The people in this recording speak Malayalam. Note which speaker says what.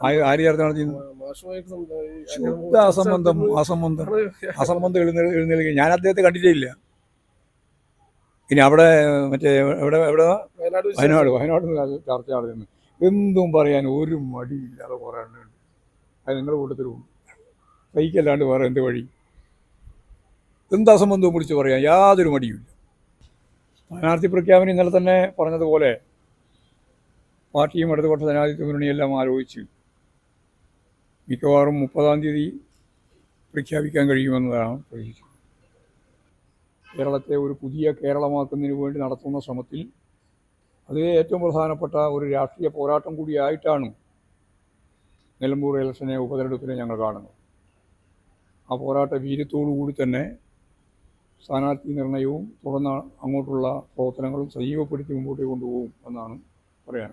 Speaker 1: ആര് ചേർത്ത് ശുദ്ധ അസംബന്ധം അസംബന്ധം അസംബന്ധം എഴുന്നേൽ എഴുന്നേൽക്കുക. ഞാൻ അദ്ദേഹത്തെ കണ്ടിട്ടേ ഇനി അവിടെ മറ്റേ എവിടെ എവിടെ?
Speaker 2: വയനാട്
Speaker 1: വയനാട് ചർച്ച നടത്തുന്നു എന്തും പറയാൻ ഒരു മടിയില്ലാതെ കുറേ എണ്ണമുണ്ട് അത് നിങ്ങളുടെ കൂട്ടത്തിലും സഹിക്കല്ലാണ്ട് വേറെ എന്ത് വഴി? എന്ത് അസംബന്ധവും പിടിച്ച് പറയാൻ യാതൊരു മടിയുമില്ല. സ്ഥാനാർത്ഥി പ്രഖ്യാപനം ഇന്നലെ തന്നെ പറഞ്ഞതുപോലെ പാർട്ടിയും ഇടതുപക്ഷ ജനാധിപത്യ മുന്നണിയെല്ലാം ആലോചിച്ച് മിക്കവാറും മുപ്പതാം തീയതി പ്രഖ്യാപിക്കാൻ കഴിയുമെന്നതാണ് പ്രതീക്ഷിക്കുന്നത് കേരളത്തെ ഒരു പുതിയ കേരളമാക്കുന്നതിന് വേണ്ടി നടത്തുന്ന ശ്രമത്തിൽ അത് ഏറ്റവും പ്രധാനപ്പെട്ട ഒരു രാഷ്ട്രീയ പോരാട്ടം കൂടിയായിട്ടാണ് നിലമ്പൂർ ഇലക്ഷനെ ഉപതെരഞ്ഞെടുപ്പിനെ ഞങ്ങൾ കാണുന്നത്. ആ പോരാട്ട വീര്യത്തോടു കൂടി തന്നെ സ്ഥാനാർത്ഥി നിർണയവും തുടർന്ന് അങ്ങോട്ടുള്ള പ്രവർത്തനങ്ങളും സജീവപ്പെടുത്തി മുമ്പോട്ട് കൊണ്ടുപോകും എന്നാണ് പറയാൻ